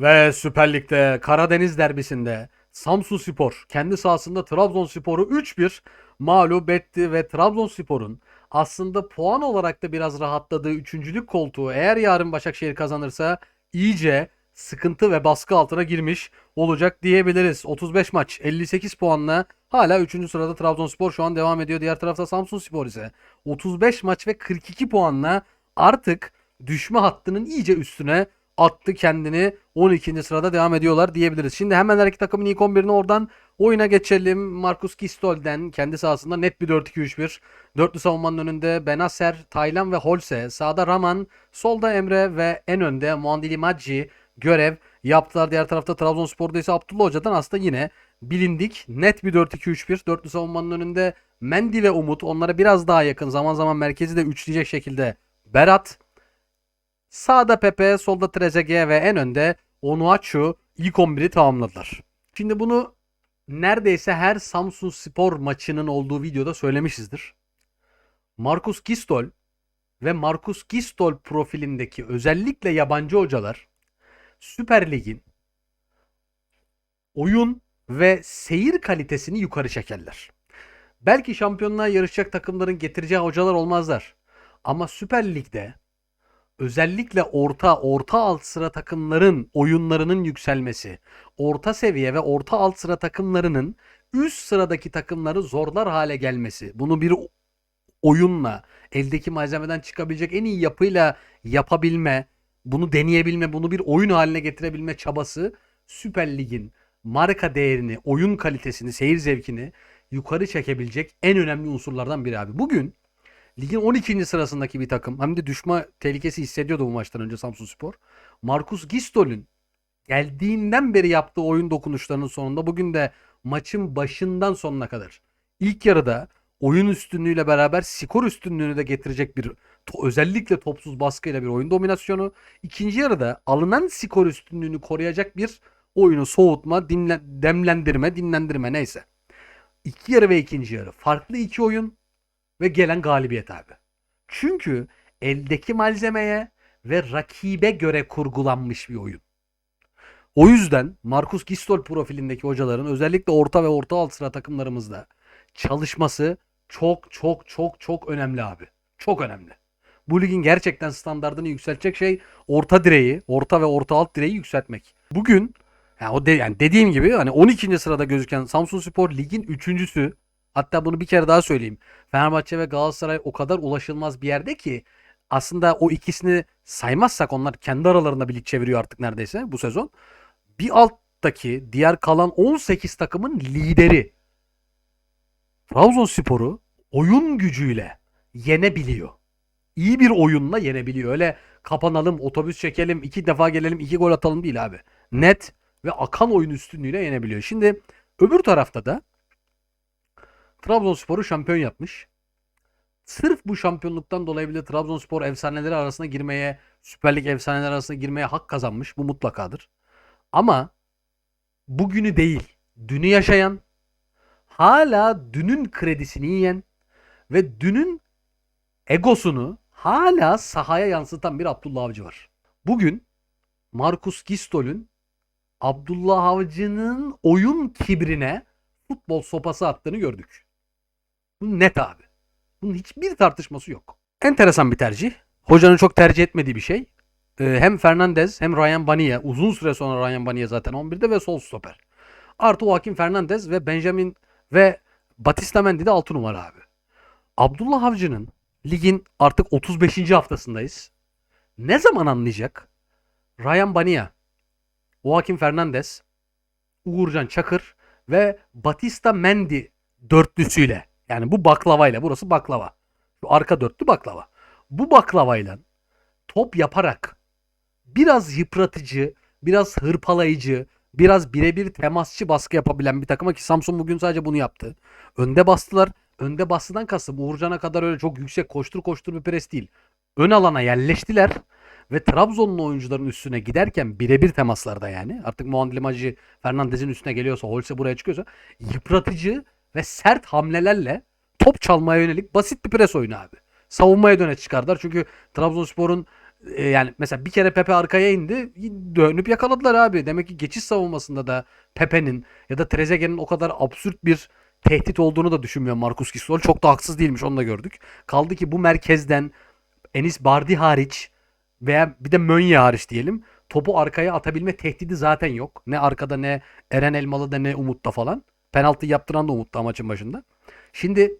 Ve Süper Lig'de Karadeniz derbisinde Samsun Spor kendi sahasında Trabzonspor'u 3-1 mağlup etti ve Trabzonspor'un aslında puan olarak da biraz rahatladığı üçüncülük koltuğu eğer yarın Başakşehir kazanırsa iyice sıkıntı ve baskı altına girmiş olacak diyebiliriz. 35 maç 58 puanla hala 3. sırada Trabzonspor şu an devam ediyor. Diğer tarafta Samsun Spor ise 35 maç ve 42 puanla artık düşme hattının iyice üstüne attı kendini 12. sırada devam ediyorlar diyebiliriz. Şimdi hemen her iki takımın ilk 11'ini oradan oyuna geçelim. Marcus Gistol'den kendi sahasında net bir 4-2-3-1. Dörtlü savunmanın önünde Benacer, Taylan ve Holse. Sağda Raman, solda Emre ve en önde Muandili Maggi görev yaptılar. Diğer tarafta Trabzonspor'da ise Abdullah Hoca'dan aslında yine bilindik net bir 4-2-3-1. Dörtlü savunmanın önünde Mendy ve Umut. Onlara biraz daha yakın zaman zaman merkezi de üçleyecek şekilde Berat. Sağda Pepe, solda Trezeguet ve en önde Onuachu ilk 11'i tamamladılar. Şimdi bunu neredeyse her Samsun Spor maçının olduğu videoda söylemişizdir. Marcus Gistol ve Marcus Gistol profilindeki özellikle yabancı hocalar Süper Lig'in oyun ve seyir kalitesini yukarı çekerler. Belki şampiyonluğa yarışacak takımların getireceği hocalar olmazlar. Ama Süper Lig'de özellikle orta orta alt sıra takımların oyunlarının yükselmesi, orta seviye ve orta alt sıra takımlarının üst sıradaki takımları zorlar hale gelmesi, bunu bir oyunla, eldeki malzemeden çıkabilecek en iyi yapıyla yapabilme, bunu deneyebilme, bunu bir oyun haline getirebilme çabası Süper Lig'in marka değerini, oyun kalitesini, seyir zevkini yukarı çekebilecek en önemli unsurlardan biri abi. Bugün ligin 12. sırasındaki bir takım hem de düşme tehlikesi hissediyordu bu maçtan önce Samsunspor. Marcus Gistol'ün geldiğinden beri yaptığı oyun dokunuşlarının sonunda bugün de maçın başından sonuna kadar ilk yarıda oyun üstünlüğüyle beraber skor üstünlüğünü de getirecek bir özellikle topsuz baskıyla bir oyun dominasyonu. İkinci yarıda alınan skor üstünlüğünü koruyacak bir oyunu soğutma, dinlen- demlendirme, dinlendirme neyse. İki yarı ve ikinci yarı farklı iki oyun ve gelen galibiyet abi. Çünkü eldeki malzemeye ve rakibe göre kurgulanmış bir oyun. O yüzden Marcus Gistol profilindeki hocaların özellikle orta ve orta alt sıra takımlarımızda çalışması çok çok çok çok önemli abi. Çok önemli. Bu ligin gerçekten standartını yükseltecek şey orta direği, orta ve orta alt direği yükseltmek. Bugün yani o de, yani dediğim gibi hani 12. sırada gözüken Samsunspor ligin üçüncüsü. Hatta bunu bir kere daha söyleyeyim. Fenerbahçe ve Galatasaray o kadar ulaşılmaz bir yerde ki aslında o ikisini saymazsak onlar kendi aralarında bir lig çeviriyor artık neredeyse bu sezon. Bir alttaki diğer kalan 18 takımın lideri Trabzonspor'u oyun gücüyle yenebiliyor. İyi bir oyunla yenebiliyor. Öyle kapanalım, otobüs çekelim, iki defa gelelim, iki gol atalım değil abi. Net ve akan oyun üstünlüğüyle yenebiliyor. Şimdi öbür tarafta da Trabzonspor'u şampiyon yapmış. Sırf bu şampiyonluktan dolayı bile Trabzonspor efsaneleri arasına girmeye, Süper Lig efsaneleri arasına girmeye hak kazanmış. Bu mutlakadır. Ama bugünü değil, dünü yaşayan, hala dünün kredisini yiyen ve dünün egosunu hala sahaya yansıtan bir Abdullah Avcı var. Bugün Marcus Gistol'ün Abdullah Avcı'nın oyun kibrine futbol sopası attığını gördük. Net abi. Bunun hiçbir tartışması yok. Enteresan bir tercih. Hocanın çok tercih etmediği bir şey. Ee, hem Fernandez hem Ryan Baniye. Uzun süre sonra Ryan Baniye zaten 11'de ve sol stoper. Artı Joaquin Fernandez ve Benjamin ve Batista Mendy de 6 numara abi. Abdullah Avcı'nın ligin artık 35. haftasındayız. Ne zaman anlayacak? Ryan Bania, Joaquin Fernandez, Uğurcan Çakır ve Batista Mendy dörtlüsüyle. Yani bu baklavayla burası baklava. Şu arka dörtlü baklava. Bu baklavayla top yaparak biraz yıpratıcı, biraz hırpalayıcı, biraz birebir temasçı baskı yapabilen bir takıma ki Samsun bugün sadece bunu yaptı. Önde bastılar. Önde bastıdan kastım Uğurcan'a kadar öyle çok yüksek koştur koştur bir pres değil. Ön alana yerleştiler ve Trabzonlu oyuncuların üstüne giderken birebir temaslarda yani artık Muandili Maci Fernandez'in üstüne geliyorsa Holse buraya çıkıyorsa yıpratıcı ve sert hamlelerle top çalmaya yönelik basit bir pres oyunu abi. Savunmaya döne çıkardılar. Çünkü Trabzonspor'un E, yani mesela bir kere Pepe arkaya indi. Dönüp yakaladılar abi. Demek ki geçiş savunmasında da Pepe'nin ya da Trezeguet'in o kadar absürt bir tehdit olduğunu da düşünmüyor Marcus Gasol. Çok da haksız değilmiş onu da gördük. Kaldı ki bu merkezden Enis Bardi hariç veya bir de Mönye hariç diyelim. Topu arkaya atabilme tehdidi zaten yok. Ne arkada ne Eren Elmalı'da ne Umut'ta falan. Penaltı yaptıran da Umut'ta maçın başında. Şimdi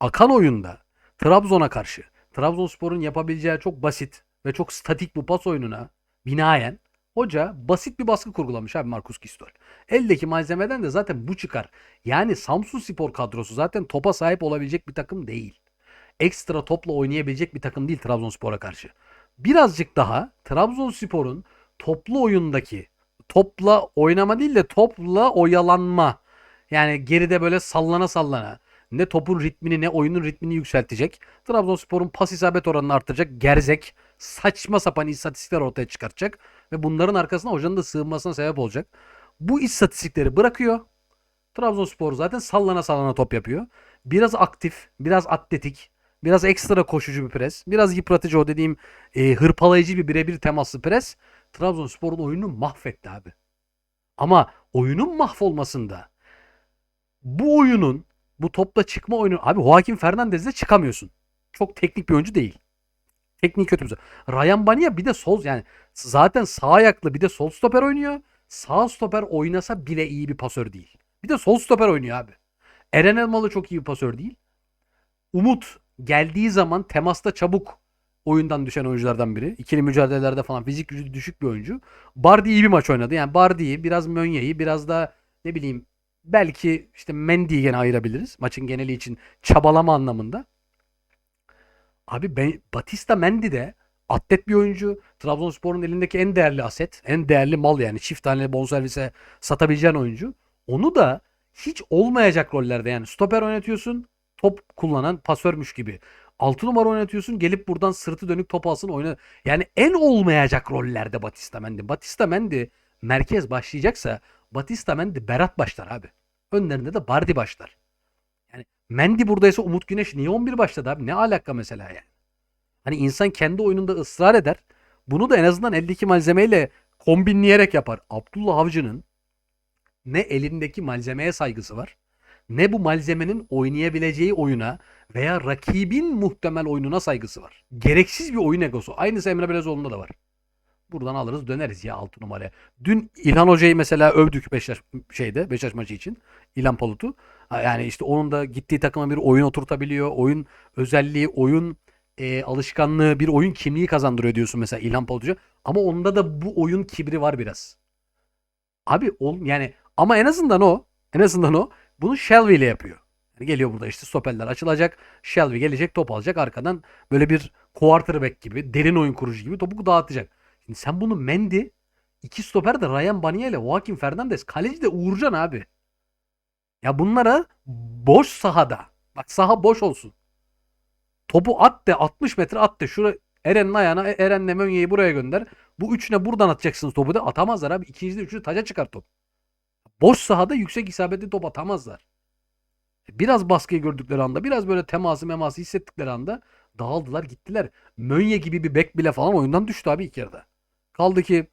akan oyunda Trabzon'a karşı Trabzonspor'un yapabileceği çok basit ve çok statik bu pas oyununa binaen hoca basit bir baskı kurgulamış abi Marcus Gistol. Eldeki malzemeden de zaten bu çıkar. Yani Samsun Spor kadrosu zaten topa sahip olabilecek bir takım değil. Ekstra topla oynayabilecek bir takım değil Trabzonspor'a karşı. Birazcık daha Trabzonspor'un toplu oyundaki topla oynama değil de topla oyalanma. Yani geride böyle sallana sallana ne topun ritmini ne oyunun ritmini yükseltecek. Trabzonspor'un pas isabet oranını artıracak. Gerzek, saçma sapan istatistikler ortaya çıkartacak. Ve bunların arkasına hocanın da sığınmasına sebep olacak. Bu istatistikleri bırakıyor. Trabzonspor zaten sallana sallana top yapıyor. Biraz aktif, biraz atletik, biraz ekstra koşucu bir pres, biraz yıpratıcı o dediğim e, hırpalayıcı bir birebir temaslı pres Trabzonspor'un oyununu mahvetti abi. Ama oyunun mahvolmasında bu oyunun bu topla çıkma oyunu abi Joaquin Fernandez'le çıkamıyorsun. Çok teknik bir oyuncu değil. Teknik kötü Ryan Bania bir de sol yani zaten sağ ayaklı bir de sol stoper oynuyor. Sağ stoper oynasa bile iyi bir pasör değil. Bir de sol stoper oynuyor abi. Eren Elmalı çok iyi bir pasör değil. Umut geldiği zaman temasta çabuk oyundan düşen oyunculardan biri. İkili mücadelelerde falan fizik gücü düşük bir oyuncu. Bardi iyi bir maç oynadı. Yani Bardi'yi biraz Mönye'yi biraz da ne bileyim belki işte Mendy'yi gene ayırabiliriz. Maçın geneli için çabalama anlamında. Abi ben, Batista Mendy de atlet bir oyuncu. Trabzonspor'un elindeki en değerli aset. En değerli mal yani. Çift tane bonservise satabileceğin oyuncu. Onu da hiç olmayacak rollerde yani stoper oynatıyorsun top kullanan pasörmüş gibi. 6 numara oynatıyorsun gelip buradan sırtı dönük top alsın oyna. Yani en olmayacak rollerde Batista Mendy. Batista Mendy merkez başlayacaksa Batista Mendy Berat başlar abi. Önlerinde de Bardi başlar. Yani Mendy buradaysa Umut Güneş niye 11 başladı abi? Ne alaka mesela yani? Hani insan kendi oyununda ısrar eder. Bunu da en azından eldeki malzemeyle kombinleyerek yapar. Abdullah Avcı'nın ne elindeki malzemeye saygısı var ne bu malzemenin oynayabileceği oyuna veya rakibin muhtemel oyununa saygısı var. Gereksiz bir oyun egosu. Aynısı Emre Belezoğlu'nda da var. Buradan alırız döneriz ya 6 numaraya. Dün İlhan Hoca'yı mesela övdük Beşiktaş şeyde Beşiktaş maçı için. İlhan Palut'u. Yani işte onun da gittiği takıma bir oyun oturtabiliyor. Oyun özelliği, oyun e, alışkanlığı, bir oyun kimliği kazandırıyor diyorsun mesela İlhan Palut Hoca. Ama onda da bu oyun kibri var biraz. Abi ol yani ama en azından o en azından o bunu Shelby ile yapıyor. Yani geliyor burada işte stoperler açılacak. Shelby gelecek top alacak arkadan böyle bir quarterback gibi derin oyun kurucu gibi topu dağıtacak. Şimdi sen bunu Mendy iki stoper de Ryan Bania ile Joaquin Fernandez kaleci de Uğurcan abi. Ya bunlara boş sahada bak saha boş olsun. Topu at de 60 metre at de şura Eren'in ayağına Eren'le Mönye'yi buraya gönder. Bu üçüne buradan atacaksınız topu da atamazlar abi. İkinci de üçüncü taca çıkar top. Boş sahada yüksek isabetli top atamazlar. Biraz baskıyı gördükleri anda, biraz böyle teması meması hissettikleri anda dağıldılar gittiler. Mönye gibi bir bek bile falan oyundan düştü abi ilk yarıda. Kaldı ki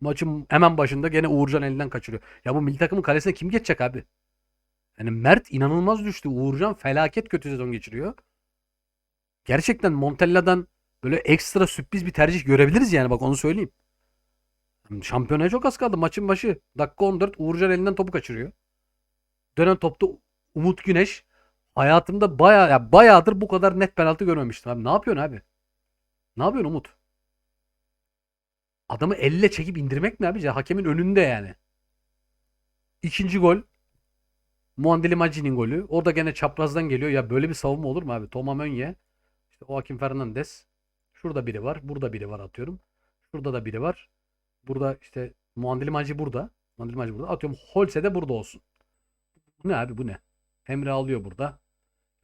maçın hemen başında gene Uğurcan elinden kaçırıyor. Ya bu milli takımın kalesine kim geçecek abi? Yani Mert inanılmaz düştü. Uğurcan felaket kötü sezon geçiriyor. Gerçekten Montella'dan böyle ekstra sürpriz bir tercih görebiliriz yani bak onu söyleyeyim. Şampiyonaya çok az kaldı. Maçın başı. Dakika 14. Uğurcan elinden topu kaçırıyor. Dönen topta Umut Güneş. Hayatımda baya ya bayağıdır bu kadar net penaltı görmemiştim abi. Ne yapıyorsun abi? Ne yapıyorsun Umut? Adamı elle çekip indirmek mi abi? Ya, hakemin önünde yani. İkinci gol. Muandeli Maci'nin golü. O da gene çaprazdan geliyor. Ya böyle bir savunma olur mu abi? Toma Mönye. İşte Joaquin Fernandez. Şurada biri var. Burada biri var atıyorum. Şurada da biri var. Burada işte Muandili Maci burada. Muandili Maci burada. Atıyorum Holse de burada olsun. Ne abi bu ne? Emre alıyor burada.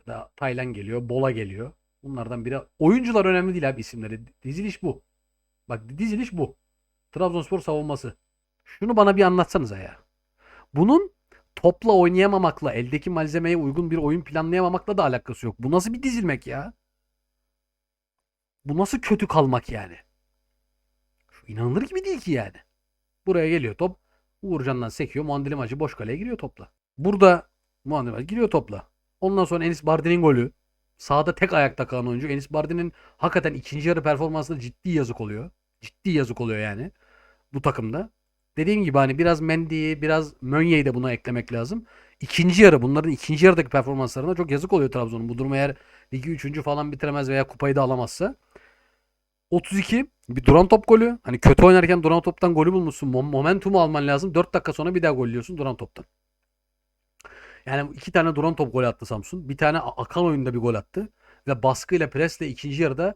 Da Taylan geliyor. Bola geliyor. Bunlardan biri. Oyuncular önemli değil abi isimleri. Diziliş bu. Bak diziliş bu. Trabzonspor savunması. Şunu bana bir anlatsanıza ya. Bunun topla oynayamamakla, eldeki malzemeye uygun bir oyun planlayamamakla da alakası yok. Bu nasıl bir dizilmek ya? Bu nasıl kötü kalmak yani? İnanılır gibi değil ki yani. Buraya geliyor top. Uğurcan'dan sekiyor. Muandili maçı boş kaleye giriyor topla. Burada Muandili maçı giriyor topla. Ondan sonra Enis Bardi'nin golü. Sağda tek ayakta kalan oyuncu. Enis Bardi'nin hakikaten ikinci yarı performansında ciddi yazık oluyor. Ciddi yazık oluyor yani. Bu takımda. Dediğim gibi hani biraz Mendy'yi biraz Mönye'yi de buna eklemek lazım. İkinci yarı bunların ikinci yarıdaki performanslarına çok yazık oluyor Trabzon'un. Bu durum eğer ligi üçüncü falan bitiremez veya kupayı da alamazsa. 32 bir duran top golü. Hani kötü oynarken duran toptan golü bulmuşsun. Mom- Momentumu alman lazım. 4 dakika sonra bir daha gol yiyorsun duran toptan. Yani iki tane duran top golü attı Samsun. Bir tane akan oyunda bir gol attı. Ve baskıyla presle ikinci yarıda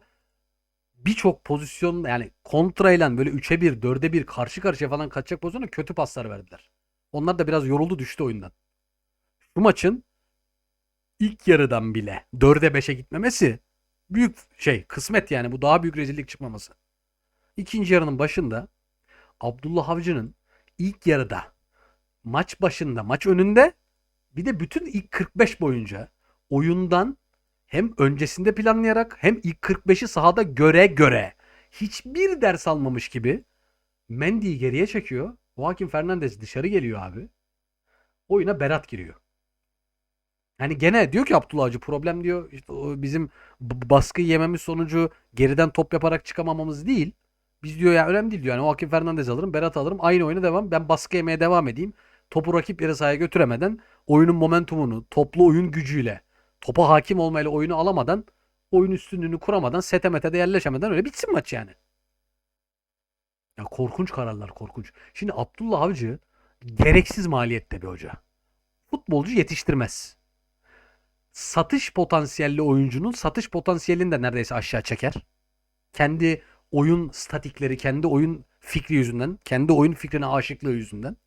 birçok pozisyon yani kontrayla böyle 3'e 1, 4'e 1 karşı karşıya falan kaçacak pozisyona kötü paslar verdiler. Onlar da biraz yoruldu düştü oyundan. Bu maçın ilk yarıdan bile 4'e 5'e gitmemesi büyük şey kısmet yani bu daha büyük rezillik çıkmaması. İkinci yarının başında Abdullah Avcı'nın ilk yarıda maç başında maç önünde bir de bütün ilk 45 boyunca oyundan hem öncesinde planlayarak hem ilk 45'i sahada göre göre hiçbir ders almamış gibi Mendy'yi geriye çekiyor. Joaquin Fernandez dışarı geliyor abi. Oyuna Berat giriyor. Yani gene diyor ki Abdullah Avcı problem diyor işte o bizim baskı yememiz sonucu geriden top yaparak çıkamamamız değil. Biz diyor ya önemli değil diyor. Yani Joaquin Fernandez alırım, Berat alırım. Aynı oyuna devam. Ben baskı yemeye devam edeyim. Topu rakip yarı sahaya götüremeden oyunun momentumunu, toplu oyun gücüyle, topa hakim olmayla oyunu alamadan, oyun üstünlüğünü kuramadan, setemete de yerleşemeden öyle bitsin maç yani. Ya korkunç kararlar korkunç. Şimdi Abdullah Avcı gereksiz maliyette bir hoca. Futbolcu yetiştirmez. Satış potansiyelli oyuncunun satış potansiyelini de neredeyse aşağı çeker. Kendi oyun statikleri, kendi oyun fikri yüzünden, kendi oyun fikrine aşıklığı yüzünden.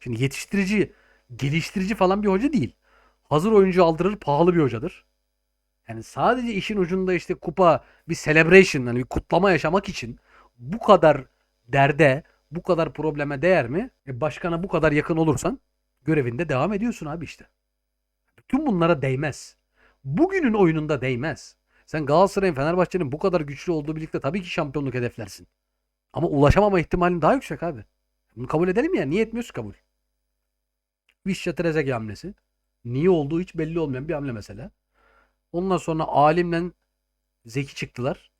Şimdi yetiştirici, geliştirici falan bir hoca değil. Hazır oyuncu aldırır, pahalı bir hocadır. Yani sadece işin ucunda işte kupa, bir celebration, hani bir kutlama yaşamak için bu kadar derde, bu kadar probleme değer mi? E başkana bu kadar yakın olursan görevinde devam ediyorsun abi işte. Bütün bunlara değmez. Bugünün oyununda değmez. Sen Galatasaray'ın, Fenerbahçe'nin bu kadar güçlü olduğu birlikte tabii ki şampiyonluk hedeflersin. Ama ulaşamama ihtimalin daha yüksek abi. Bunu kabul edelim ya. Niye etmiyoruz kabul? Vişya Trezeguet hamlesi. Niye olduğu hiç belli olmayan bir hamle mesela. Ondan sonra Alim'le Zeki çıktılar.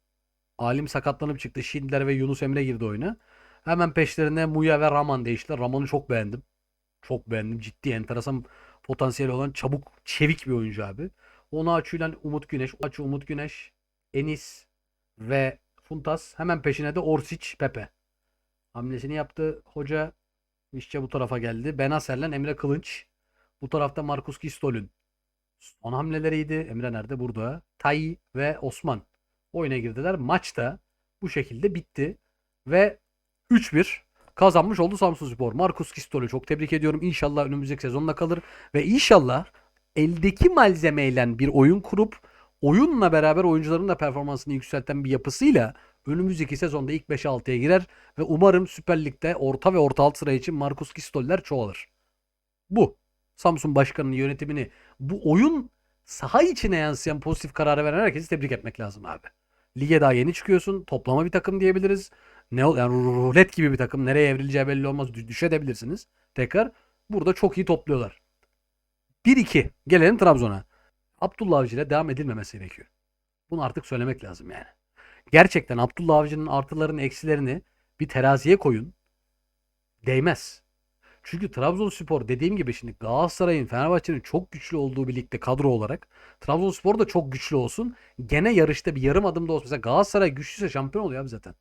Alim sakatlanıp çıktı. Schindler ve Yunus Emre girdi oyuna. Hemen peşlerine Muya ve Raman değiştiler. Raman'ı çok beğendim. Çok beğendim. Ciddi enteresan potansiyeli olan çabuk, çevik bir oyuncu abi. Onu açıyla Umut Güneş, açı Umut Güneş, Enis ve Funtas. Hemen peşine de Orsic, Pepe. Hamlesini yaptı hoca. İşçe bu tarafa geldi. Benaser'le Emre Kılınç. Bu tarafta Markus Gistol'ün. Son hamleleriydi. Emre nerede? Burada. Tay ve Osman oyuna girdiler. Maç da bu şekilde bitti. Ve 3-1 kazanmış oldu Samsunspor. Markus Gistol'ü çok tebrik ediyorum. İnşallah önümüzdeki sezonda kalır. Ve inşallah eldeki malzemeyle bir oyun kurup oyunla beraber oyuncuların da performansını yükselten bir yapısıyla önümüzdeki sezonda ilk 5'e 6'ya girer ve umarım Süper Lig'de orta ve orta alt sıra için Markus Gistoller çoğalır. Bu. Samsun Başkanı'nın yönetimini bu oyun saha içine yansıyan pozitif kararı veren herkesi tebrik etmek lazım abi. Lige daha yeni çıkıyorsun. Toplama bir takım diyebiliriz. Ne ol- yani rulet gibi bir takım. Nereye evrileceği belli olmaz. Dü- Düşebilirsiniz. Tekrar burada çok iyi topluyorlar. 1-2. Gelelim Trabzon'a. Abdullah Avcı ile devam edilmemesi gerekiyor. Bunu artık söylemek lazım yani. Gerçekten Abdullah Avcı'nın artılarını eksilerini bir teraziye koyun. Değmez. Çünkü Trabzonspor dediğim gibi şimdi Galatasaray'ın, Fenerbahçe'nin çok güçlü olduğu bir ligde kadro olarak Trabzonspor da çok güçlü olsun. Gene yarışta bir yarım adımda olsun. Mesela Galatasaray güçlüyse şampiyon oluyor abi zaten.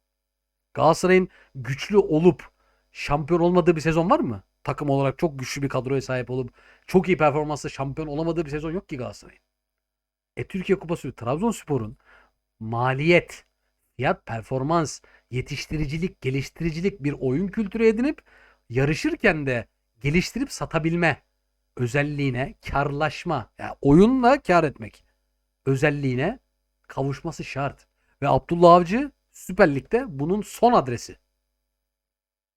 Galatasaray'ın güçlü olup şampiyon olmadığı bir sezon var mı? Takım olarak çok güçlü bir kadroya sahip olup çok iyi performansla şampiyon olamadığı bir sezon yok ki Galatasaray'ın. E Türkiye Kupası Trabzonspor'un maliyet, fiyat, performans, yetiştiricilik, geliştiricilik bir oyun kültürü edinip yarışırken de geliştirip satabilme özelliğine karlaşma, yani oyunla kar etmek özelliğine kavuşması şart. Ve Abdullah Avcı Süper Lig'de bunun son adresi.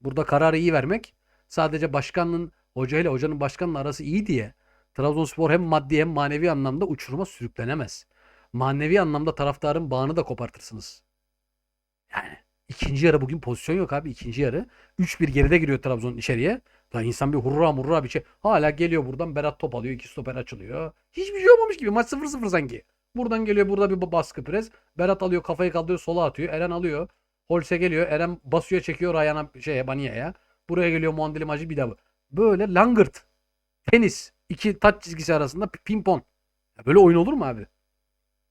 Burada kararı iyi vermek sadece başkanın hocayla hocanın başkanla arası iyi diye Trabzonspor hem maddi hem manevi anlamda uçuruma sürüklenemez. manevi anlamda taraftarın bağını da kopartırsınız. Yani ikinci yarı bugün pozisyon yok abi ikinci yarı. 3-1 geride giriyor Trabzon içeriye. Lan insan bir hurra murra bir şey. Hala geliyor buradan Berat top alıyor. iki stoper açılıyor. Hiçbir şey olmamış gibi. Maç 0-0 sanki. Buradan geliyor burada bir baskı pres. Berat alıyor kafayı kaldırıyor sola atıyor. Eren alıyor. Holse geliyor. Eren basıyor çekiyor ayağına şeye Baniye'ye. Buraya geliyor Muandili Maci bir daha. Böyle langırt. Tenis. iki taç çizgisi arasında pimpon. Böyle oyun olur mu abi?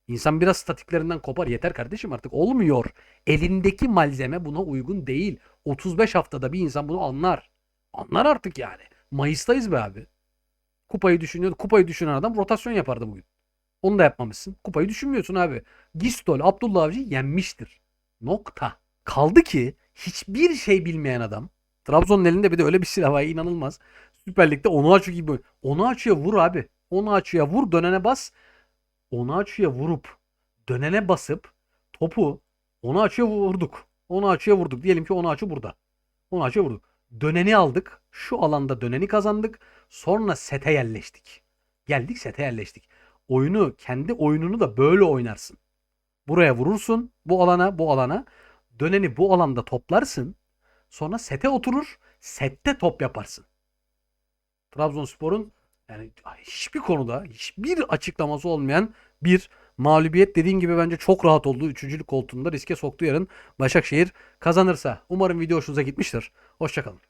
İnsan biraz statiklerinden kopar. Yeter kardeşim artık olmuyor. Elindeki malzeme buna uygun değil. 35 haftada bir insan bunu anlar. Anlar artık yani. Mayıs'tayız be abi. Kupayı düşünüyor. Kupayı düşünen adam rotasyon yapardı bugün. Onu da yapmamışsın. Kupayı düşünmüyorsun abi. Gistol Abdullah Avcı yenmiştir. Nokta. Kaldı ki hiçbir şey bilmeyen adam. Trabzon'un elinde bir de öyle bir silah var inanılmaz. Süper Lig'de onu açıyor gibi. Onu açıyor vur abi. Onu açıyor vur dönene bas. Onu açıyor vurup dönene basıp topu onu açıyor vurduk. Onu açıyor vurduk. Diyelim ki onu açıyor burada. Onu açıyor vurduk. Döneni aldık. Şu alanda döneni kazandık. Sonra sete yerleştik. Geldik sete yerleştik. Oyunu kendi oyununu da böyle oynarsın. Buraya vurursun bu alana bu alana. Döneni bu alanda toplarsın. Sonra sete oturur. Sette top yaparsın. Trabzonspor'un yani hiçbir konuda hiçbir açıklaması olmayan bir mağlubiyet dediğin gibi bence çok rahat olduğu üçüncülük koltuğunda riske soktu yarın Başakşehir kazanırsa. Umarım video hoşunuza gitmiştir. Hoşçakalın.